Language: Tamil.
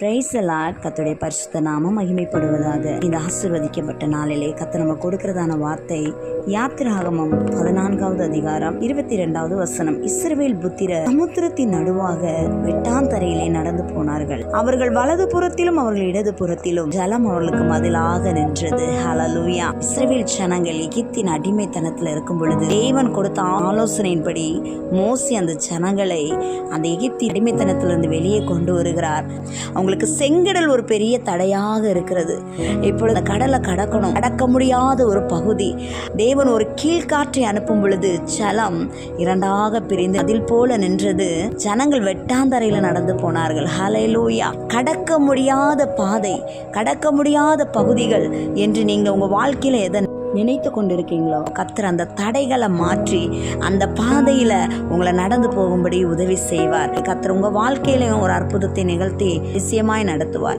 பிரைசலாட் கத்துடைய பரிசுத்த நாமம் மகிமைப்படுவதாக. இந்த ஆசிர்வதிக்கப்பட்ட நாளிலே கத்து நம்ம கொடுக்கிறதான வார்த்தை யாத்திராகமம் பதினான்காவது அதிகாரம் இருபத்தி இரண்டாவது வசனம். இஸ்ரவேல் புத்திர சமுத்திரத்தின் நடுவாக வெட்டாந்தரையிலே நடந்து போனார்கள். அவர்கள் வலது புறத்திலும் அவர்கள் இடது புறத்திலும் ஜலம் அவர்களுக்கு மதிலாக நின்றது. ஹலலூயா இஸ்ரவேல் ஜனங்கள் எகிப்தின் அடிமைத்தனத்தில் இருக்கும் பொழுது தேவன் கொடுத்த ஆலோசனையின்படி மோசி அந்த ஜனங்களை அந்த எகிப்தி அடிமைத்தனத்திலிருந்து வெளியே கொண்டு வருகிறார். அவங்களுக்கு செங்கடல் ஒரு பெரிய தடையாக இருக்கிறது. இப்பொழுது கடலை கடக்கணும். கடக்க முடியாத ஒரு பகுதி. தேவன் ஒரு கீழ்காற்றை அனுப்பும் பொழுது ஜலம் இரண்டாக பிரிந்து அதில் போல நின்றது. ஜனங்கள் வெட்டாந்தரையில் நடந்து போனார்கள். ஹலைலூயா கடக்க முடியாத பாதை கடக்க முடியாத பகுதிகள் என்று நீங்கள் உங்கள் வாழ்க்கையில் எதை நினைத்து கொண்டிருக்கீங்களோ? கத்தர் அந்த தடைகளை மாற்றி அந்த பாதையில் உங்களை நடந்து போகும்படி உதவி செய்வார். கத்தர் உங்கள் வாழ்க்கையிலையும் ஒரு அற்புதத்தை நிகழ்த்தி நிச்சயமாய் நடத்துவார்.